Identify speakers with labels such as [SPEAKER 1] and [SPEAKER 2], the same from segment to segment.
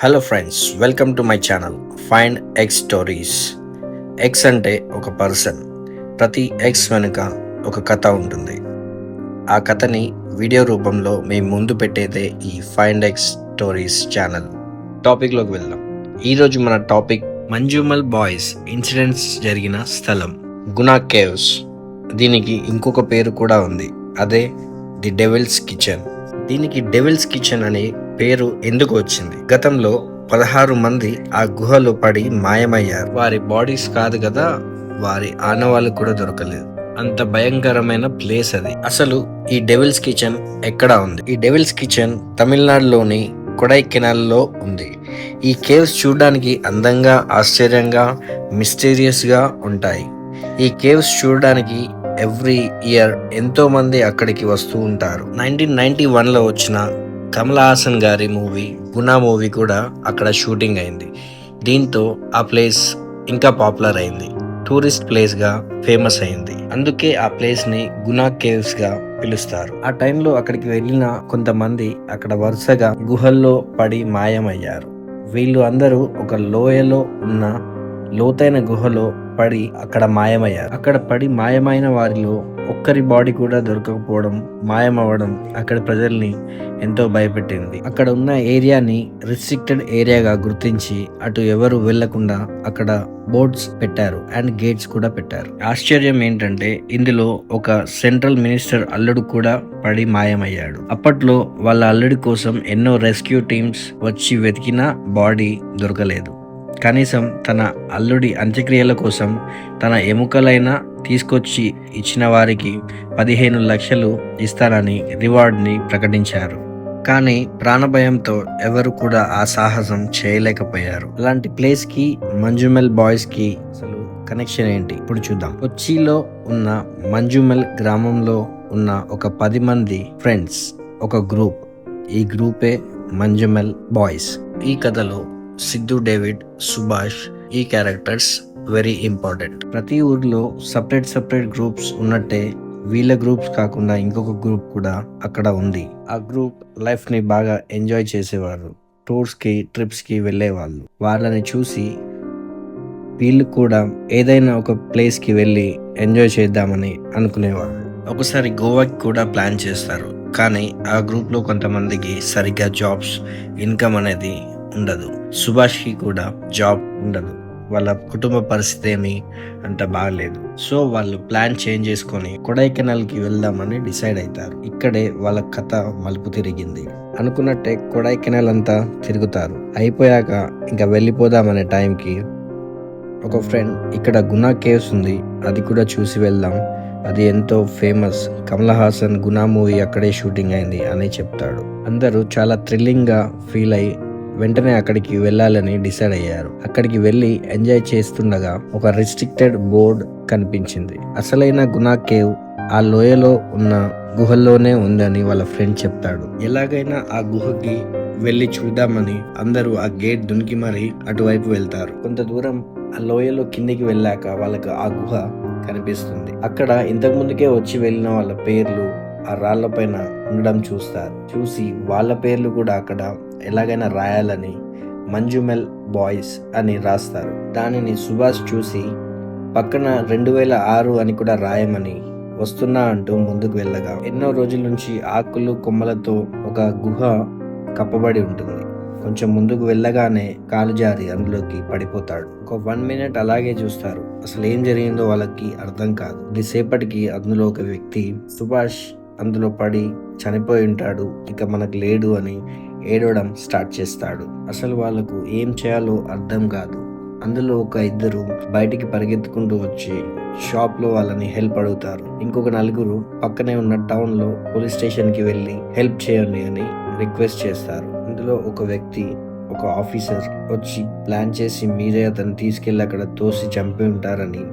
[SPEAKER 1] Hello friends welcome to my channel find X stories X అంటే ఒక person ప్రతి X వెనుక ఒక కథ ఉంటుంది. ఆ కథని వీడియో రూపంలో మేము ముందు పెట్టేదే ఈ ఫైండ్ ఎక్స్ స్టోరీస్ ఛానల్ టాపిక్లోకి వెళ్దాం. ఈరోజు మన టాపిక్ మంజుమల్ బాయ్స్ ఇన్సిడెంట్స్ జరిగిన స్థలం గునా కేవ్స్ దీనికి ఇంకొక పేరు కూడా ఉంది అదే ది డెవిల్స్ కిచెన్ దీనికి డెవిల్స్ కిచెన్ అనే పేరు ఎందుకు వచ్చింది? గతంలో పదహారు మంది ఆ గుహలో పడి మాయమయ్యారు. వారి బాడీస్ కాదు కదా వారి ఆనవాళ్ళు కూడా దొరకలేదు. అంత భయంకరమైన ప్లేస్ అది. అసలు ఈ డెవిల్స్ కిచెన్ ఎక్కడ ఉంది? ఈ డెవిల్స్ కిచెన్ తమిళనాడులోని కొడైకెనాల్లో ఉంది. ఈ కేవ్స్ చూడడానికి అందంగా ఆశ్చర్యంగా మిస్టీరియస్గా ఉంటాయి. ఈ కేవ్స్ చూడడానికి ఎవ్రీ ఇయర్ ఎంతో మంది అక్కడికి వస్తూ ఉంటారు. నైన్టీన్ నైన్టీ వన్లో వచ్చిన కమల్ హాసన్ గారి మూవీ గునా మూవీ కూడా అక్కడ షూటింగ్ అయింది. దీంతో ఆ ప్లేస్ ఇంకా పాపులర్ అయింది. టూరిస్ట్ ప్లేస్గా ఫేమస్ అయింది. అందుకే ఆ ప్లేస్ని గునా కేవ్స్గా పిలుస్తారు. ఆ టైంలో అక్కడికి వెళ్ళిన కొంతమంది అక్కడ వరుసగా గుహల్లో పడి మాయమయ్యారు. వీళ్ళు అందరూ ఒక లోయలో ఉన్న లోతైన గుహలో పడి అక్కడ మాయమయ్యారు. అక్కడ పడి మాయమైన వారిలో ఒక్కరి బాడీ కూడా దొరకకపోవడం మాయమవ్వడం అక్కడ ప్రజల్ని ఎంతో భయపెట్టింది. అక్కడ ఉన్న ఏరియాని రిస్ట్రిక్టెడ్ ఏరియాగా గుర్తించి అటు ఎవరు వెళ్ళకుండా అక్కడ బోర్డ్స్ పెట్టారు అండ్ గేట్స్ కూడా పెట్టారు. ఆశ్చర్యం ఏంటంటే ఇందులో ఒక సెంట్రల్ మినిస్టర్ అల్లుడు కూడా పడి మాయమయ్యాడు. అప్పట్లో వాళ్ళ అల్లుడి కోసం ఎన్నో రెస్క్యూ టీమ్స్ వచ్చి వెతికినా బాడీ దొరకలేదు. కనీసం తన అల్లుడి అంత్యక్రియల కోసం తన ఎముకలైనా తీసుకొచ్చి ఇచ్చిన వారికి పదిహేను లక్షలు ఇస్తారని రివార్డ్ని ప్రకటించారు. కానీ ప్రాణభయంతో ఎవరు కూడా ఆ సాహసం చేయలేకపోయారు. అలాంటి ప్లేస్కి మంజుమెల్ బాయ్స్కి అసలు కనెక్షన్ ఏంటి? ఇప్పుడు చూద్దాం. కొచ్చిలో ఉన్న మంజుమెల్ గ్రామంలో ఉన్న ఒక పది మంది ఫ్రెండ్స్ ఒక గ్రూప్. ఈ గ్రూపే మంజుమెల్ బాయ్స్. ఈ కథలో సిద్ధు డేవిడ్ సుభాష్ ఈ క్యారెక్టర్స్ వెరీ ఇంపార్టెంట్. ప్రతి ఊర్లో సపరేట్ సపరేట్ గ్రూప్స్ ఉన్నట్టే వీళ్ళ గ్రూప్స్ కాకుండా ఇంకొక గ్రూప్ కూడా అక్కడ ఉంది. ఆ గ్రూప్ లైఫ్ని బాగా ఎంజాయ్ చేసేవారు. టూర్స్కి ట్రిప్స్కి వెళ్ళేవాళ్ళు. వాళ్ళని చూసి వీళ్ళు కూడా ఏదైనా ఒక ప్లేస్కి వెళ్ళి ఎంజాయ్ చేద్దామని అనుకునేవారు. ఒకసారి గోవాకి కూడా ప్లాన్ చేస్తారు. కానీ ఆ గ్రూప్లో కొంతమందికి సరిగ్గా జాబ్స్ ఇన్కమ్ అనేది ఉండదు. సుభాష్కి కూడా జాబ్ ఉండదు. వాళ్ళ కుటుంబ పరిస్థితి ఏమి అంత బాగలేదు. సో వాళ్ళు ప్లాన్ చేంజ్ చేసుకొని కొడైకెనాల్కి వెళ్దామని డిసైడ్ అవుతారు ఇక్కడే వాళ్ళ కథ మలుపు తిరిగింది. అనుకున్నట్టే కొడైకెనాల్ అంతా తిరుగుతారు. అయిపోయాక ఇంకా వెళ్ళిపోదామనే టైంకి ఒక ఫ్రెండ్ ఇక్కడ గునా కేవ్స్ ఉంది. అది కూడా చూసి వెళ్దాం. అది ఎంతో ఫేమస్. కమల్ హాసన్ గునా మూవీ అక్కడే షూటింగ్ అయింది అని చెప్తాడు. అందరూ చాలా థ్రిల్లింగ్గా ఫీల్ అయ్యి వెంటనే అక్కడికి వెళ్ళాలని డిసైడ్ అయ్యారు. అక్కడికి వెళ్ళి ఎంజాయ్ చేస్తుండగా ఒక రిస్ట్రిక్టెడ్ బోర్డ్ కనిపించింది. అసలైన గునా కేవ్ ఆ లోయలో ఉన్న గుహల్లోనే ఉందని వాళ్ళ ఫ్రెండ్ చెప్తాడు. ఎలాగైనా ఆ గుహకి వెళ్ళి చూద్దామని అందరూ ఆ గేట్ దునికి మరి అటువైపు వెళ్తారు. కొంత దూరం ఆ లోయలో కిందికి వెళ్ళాక వాళ్ళకి ఆ గుహ కనిపిస్తుంది. అక్కడ ఇంతకు ముందుకే వచ్చి వెళ్ళిన వాళ్ళ పేర్లు ఆ రాళ్ళ పైన ఉండడం చూస్తారు. చూసి వాళ్ళ పేర్లు కూడా అక్కడ ఎలాగైనా రాయాలని మంజుమెల్ బాయ్స్ అని రాస్తారు. దానిని సుభాష్ చూసి పక్కన రెండు వేల ఆరు అని కూడా రాయమని వస్తున్నా అంటూ ముందుకు వెళ్ళగా ఎన్నో రోజుల నుంచి ఆకులు కొమ్మలతో ఒక గుహ కప్పబడి ఉంటుంది. కొంచెం ముందుకు వెళ్ళగానే కాలు జారి అందులోకి పడిపోతాడు. ఒక వన్ మినిట్ అలాగే చూస్తారు. అసలు ఏం జరిగిందో వాళ్ళకి అర్థం కాదు. కొద్దిసేపటికి అందులో ఒక వ్యక్తి సుభాష్ అందులో పడి చనిపోయి ఉంటాడు. ఇక మనకు లేడు అని ఏడవడం స్టార్ట్ చేస్తాడు. అసలు వాళ్ళకు ఏం చేయాలో అర్థం కాదు. అందులో ఒక ఇద్దరు బయటికి పరిగెత్తుకుంటూ వచ్చి షాప్లో వాళ్ళని హెల్ప్ అడుగుతారు. ఇంకొక నలుగురు పక్కనే ఉన్న టౌన్లో పోలీస్ స్టేషన్కి వెళ్ళి హెల్ప్ చేయండి అని రిక్వెస్ట్ చేస్తారు. అందులో ఒక వ్యక్తి ఒక ఆఫీసర్ వచ్చి ప్లాన్ చేసి మీరే అతను తీసుకెళ్ళి అక్కడ తోసి చంపి ఉంటారని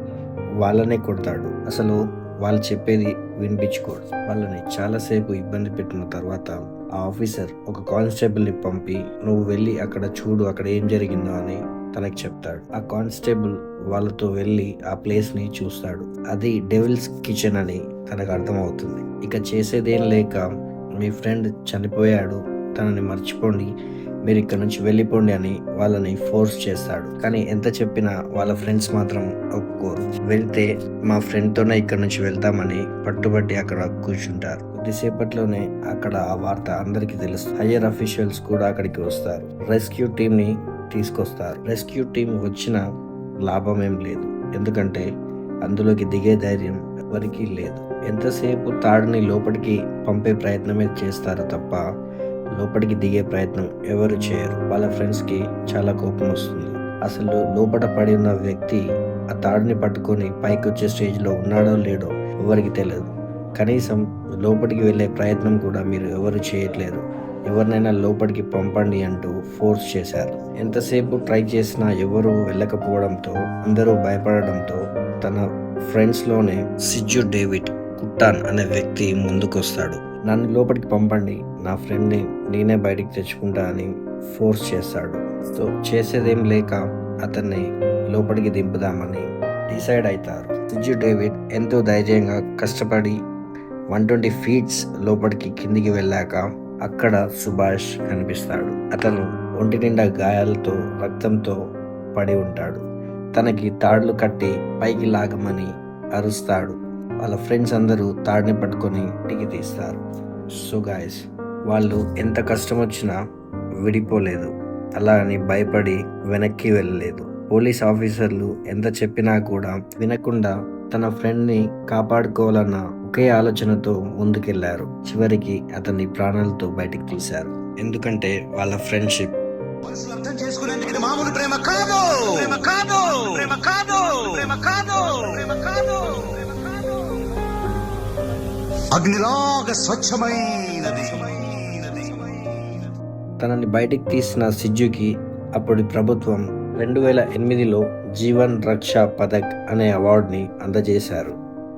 [SPEAKER 1] వాళ్ళనే కొడతాడు. అసలు వాళ్ళు చెప్పేది వినిపించుకోడు. వాళ్ళని చాలాసేపు ఇబ్బంది పెట్టిన తర్వాత ఆ ఆఫీసర్ ఒక కానిస్టేబుల్ని పంపి నువ్వు వెళ్ళి అక్కడ చూడు అక్కడ ఏం జరిగిందో అని తనకి చెప్తాడు. ఆ కానిస్టేబుల్ వాళ్ళతో వెళ్ళి ఆ ప్లేస్ని చూస్తాడు. అది డెవిల్స్ కిచెన్ అని తనకు అర్థమవుతుంది. ఇక చేసేదేం లేక మీ ఫ్రెండ్ చనిపోయాడు తనని మర్చిపోండి మీరు ఇక్కడ నుంచి వెళ్ళిపోండి అని వాళ్ళని ఫోర్స్ చేస్తాడు. కానీ ఎంత చెప్పినా వాళ్ళ ఫ్రెండ్స్ మాత్రం ఒప్పుకోరు. వెళ్తే మా ఫ్రెండ్తోనే ఇక్కడ నుంచి వెళ్తామని పట్టుబట్టి అక్కడ కూర్చుంటారు. కొద్దిసేపట్లోనే అక్కడ ఆ వార్త అందరికీ తెలుసు హయ్యర్ అఫీషియల్స్ కూడా అక్కడికి వస్తారు. రెస్క్యూ టీంని తీసుకొస్తారు. రెస్క్యూ టీం వచ్చిన లాభం ఏం లేదు. ఎందుకంటే అందులోకి దిగే ధైర్యం ఎవరికీ లేదు. ఎంతసేపు తాడుని లోపలికి పంపే ప్రయత్నమే చేస్తారు తప్ప లోపలికి దిగే ప్రయత్నం ఎవరు చేయరు. వాళ్ళ ఫ్రెండ్స్కి చాలా కోపం వస్తుంది. అసలు లోపల పడి ఉన్న వ్యక్తి ఆ తాడుని పట్టుకొని పైకి వచ్చే స్టేజ్లో ఉన్నాడో లేడో ఎవరికి తెలియదు కనీసం లోపలికి వెళ్ళే ప్రయత్నం కూడా మీరు ఎవరు చేయట్లేరు ఎవరినైనా లోపలికి పంపండి అంటూ ఫోర్స్ చేశారు. ఎంతసేపు ట్రై చేసినా ఎవరు వెళ్ళకపోవడంతో అందరూ భయపడడంతో తన ఫ్రెండ్స్లోనే సిజ్జు డేవిడ్ కుట్టాన్ అనే వ్యక్తి ముందుకొస్తాడు. నన్ను లోపలికి పంపండి. నా ఫ్రెండ్ని నేనే బయటికి తెచ్చుకుంటా అని ఫోర్స్ చేస్తాడు. సో చేసేదేం లేక అతన్ని లోపలికి దింపుదామని డిసైడ్ అవుతారు సిజ్జు డేవిడ్ ఎంతో ధైర్యంగా కష్టపడి వన్ ట్వంటీ ఫీట్స్ లోపలికి కిందికి వెళ్ళాక అక్కడ సుభాష్ కనిపిస్తాడు. అతను ఒంటి నిండా గాయాలతో రక్తంతో పడి ఉంటాడు. తనకి తాడులు కట్టి పైకి లాగమని అరుస్తాడు. వాళ్ళ ఫ్రెండ్స్ అందరూ తాడిని పట్టుకొని టికి తీస్తారు. సో గాయస్ వాళ్ళు ఎంత కష్టం వచ్చినా విడిపోలేదు. అలా అని భయపడి వెనక్కి వెళ్ళలేదు. పోలీస్ ఆఫీసర్లు ఎంత చెప్పినా కూడా వినకుండా తన ఫ్రెండ్ని కాపాడుకోవాలన్న ఒకే ఆలోచనతో ముందుకెళ్ళారు. చివరికి అతన్ని ప్రాణాలతో బయటికి తీశారు. ఎందుకంటే వాళ్ళ ఫ్రెండ్షిప్
[SPEAKER 2] చేసుకునేందుకు మామూలు ప్రేమ కాదు. అగ్నిలాగా స్వచ్ఛమైనది.
[SPEAKER 1] తనని బయటికి తీసిన సిజ్జుకి అప్పటి ప్రభుత్వం రెండు వేల ఎనిమిదిలో జీవన్ రక్ష పథక్ అనే అవార్డుని అందజేశారు.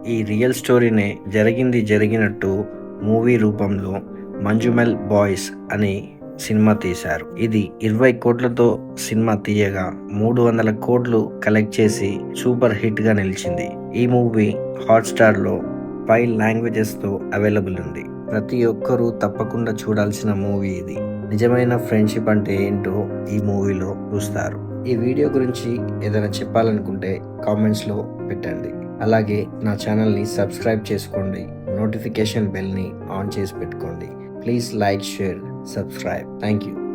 [SPEAKER 1] ఈ రియల్ స్టోరీనే జరిగింది జరిగినట్టు మూవీ రూపంలో మంజుమెల్ బాయ్స్ అని సినిమా తీశారు. ఇది ఇరవై కోట్లతో సినిమా తీయగా మూడు వందల కోట్లు కలెక్ట్ చేసి సూపర్ హిట్గా నిలిచింది. ఈ మూవీ హాట్స్టార్లో ఫైవ్ లాంగ్వేజెస్తో అవైలబుల్ ఉంది. ప్రతి ఒక్కరూ తప్పకుండా చూడాల్సిన మూవీ ఇది. నిజమైన ఫ్రెండ్షిప్ అంటే ఏంటో ఈ మూవీలో చూస్తారు. ఈ వీడియో గురించి ఏదైనా చెప్పాలనుకుంటే కామెంట్స్లో పెట్టండి. అలాగే నా ఛానల్ని సబ్స్క్రైబ్ చేసుకోండి. నోటిఫికేషన్ బెల్ని ఆన్ చేసి పెట్టుకోండి. Please like share subscribe. Thank you